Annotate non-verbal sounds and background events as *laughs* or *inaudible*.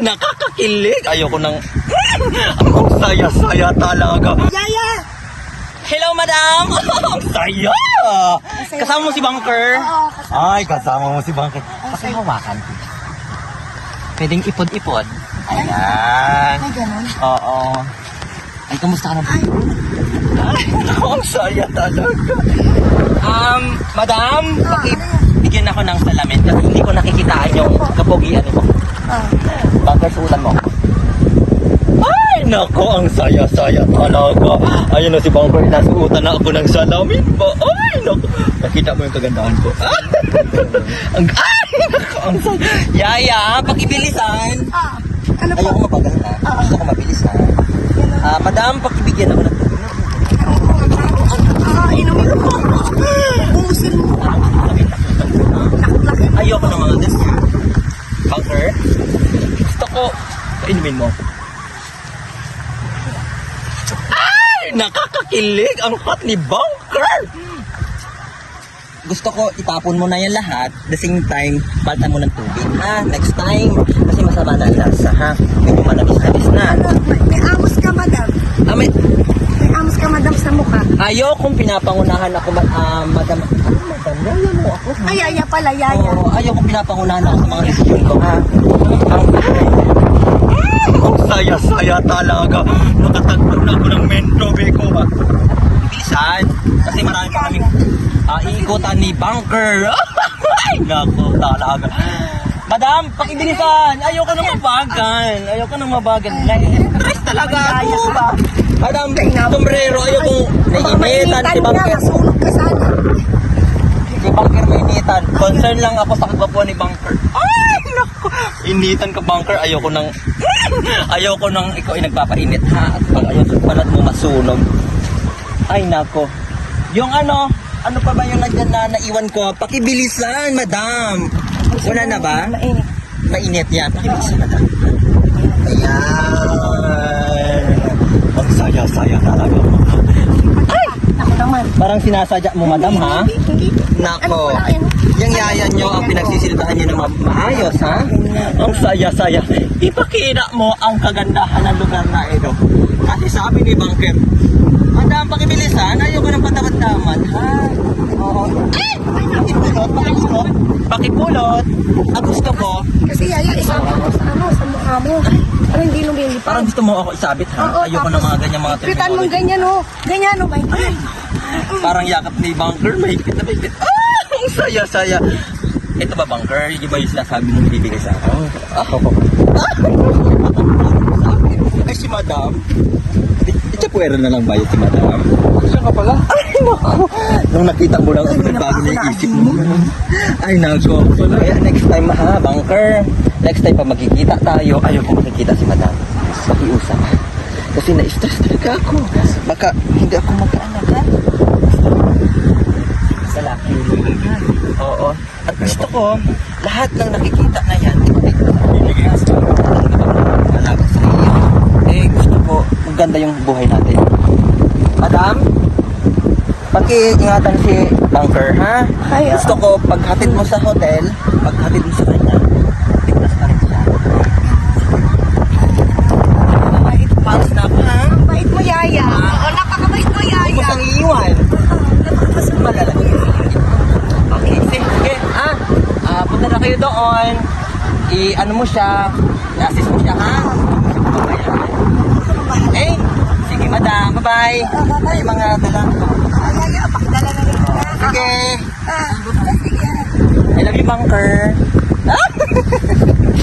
nakakakilig. Ayoko nang... Ang saya-saya talaga. Yaya! Hello, madam! Ang saya! Kasama mo si Bunker? Oo, Ay, kasama mo si Bunker. Pakihawakan ko. Pwedeng ipod-ipod. Ayan. Ay, ganun. Oo. Ay, kamusta ka na? Ay, naku, ang saya talaga. Um, madam, paki- bigyan ako ng salamin kasi hindi ko nakikitaan yung kapogian mo. Ah. Bunker, suutan mo. Ay, nako, ang saya-saya talaga. Ayun na si Bunker, nasuutan na ako ng salamin ba? Ay, nako. Nakita mo yung kagandahan ko. *laughs* ang, ay, nako, ang saya. Yaya, pakibilisan. Ah, ano po? Ayoko mapagal ha. Gusto ko mabilis ha. Ah, madam, pakibigyan ako ng tubig. Ah, inumin ko. Bumusin mo. Nakulaki. Ayoko ng mga ganyan. Bunker, gusto ko, painumin mo. Ay! Nakakakilig ang hot ni Bunker! Gusto ko itapon mo na yan lahat. The same time, baltan mo ng tubig. Ha? Next time. Kasi masama na ang lasa, ha? Medyo manamis-namis na. Ano, may, may amos ka, madam. Ah, may, May amos ka, madam, sa mukha. ayokong pinapangunahan ako, ma- ah, madam. Ano, madam? Yaya mo ako, ha? Ay, yaya pala, yaya. Oo, ayaw kong pinapangunahan ako sa mga desisyon ko, ha? Ang, ang saya-saya talaga. Nakatagpag na ako ng mentro, Beko, ha? Bilisan. Kasi marami pa kaming uh, ni Bunker. *laughs* Ay, nako, talaga. Madam, pakibilisan. Ayoko na mabagal. Ayoko na mabagal. Stress talaga ako ba? Madam, sombrero, ayoko naiinitan si niya, Bunker. masunog ka sana. Si Bunker may initan. Concern lang ako sa kagwapuan ni Bunker. Ay. Initan ka, Bunker. Ayoko nang... *laughs* Ayoko nang ikaw ay nagpapainit, ha? At pag ayoko palat mo masunog. Ay, nako. Yung ano, ano pa ba yung nandyan na naiwan ko? Pakibilisan, madam. Wala na ba? Mainit. Mainit yan. Pakibilisan, madam. Ayan. Ang saya-saya talaga. Ako Parang sinasadya mo, madam, ha? Nako, yung yaya nyo ang pinagsisilbahan nyo ng ma- maayos, ha? Ang saya-saya. Ipakita mo ang kagandahan ng lugar na ito. Kasi sabi ni Bunker, Madam, pakibilisan, ayoko ng patawad-taman, ha? Oo. Pakipulot, pakipulot. Pakipulot. Ang gusto ko, Kasi yaya, isama mo sa ano, sa mukha mo. Para hindi lumilipad. parang gusto mo ako isabit, ha? Oo, ayoko ng tapos, mga ganyan mga Pitan mong terminology. ganyan, oh. Ganyan, oh, may Parang yakap ni Bunker, mahigpit na mahigpit. Ah! Ang saya-saya. Ito ba, Bunker? Yung ba yung sinasabi mong ibibigay sa akin? Ako. *laughs* Ay, si Madam. Itchapuera na lang ba yun si Madam? Siya ka pala? *laughs* Ay, naku. Nung nakita mo lang, nagbago na yung isip mo. Ay, naku. Kaya next time ha, Bunker. Next time pa magkikita tayo, ayaw ko makikita si Madam. Pakiusap. Kasi na-stress talaga ako. Baka hindi ako magkaanak ha. Sa laki. Oo. At gusto ko, lahat ng nakikita na yan, ibigay sa alaga sa iyo. Eh, gusto ko, maganda yung buhay natin. Madam, paki-ingatan si Bunker, ha? Ay, Gusto ko, paghatid mo sa hotel, paghatid mo sa kanya, tignas ka rin siya. Mabait, pares na ako, ha? Bait mo, yaya. Oo, napakabait mo, yaya. Huwag kang iiwan. *laughs* Malalaki. Okay, sige. Ah, ah, punta na kayo doon. I-ano mo siya. I-assist mo siya, ha? Eh, sige madam, bye-bye. Ay, mga dala. Ay, ay, pakidala na rin. Sige. Ah, sige. I love you, bunker. Ah! *laughs*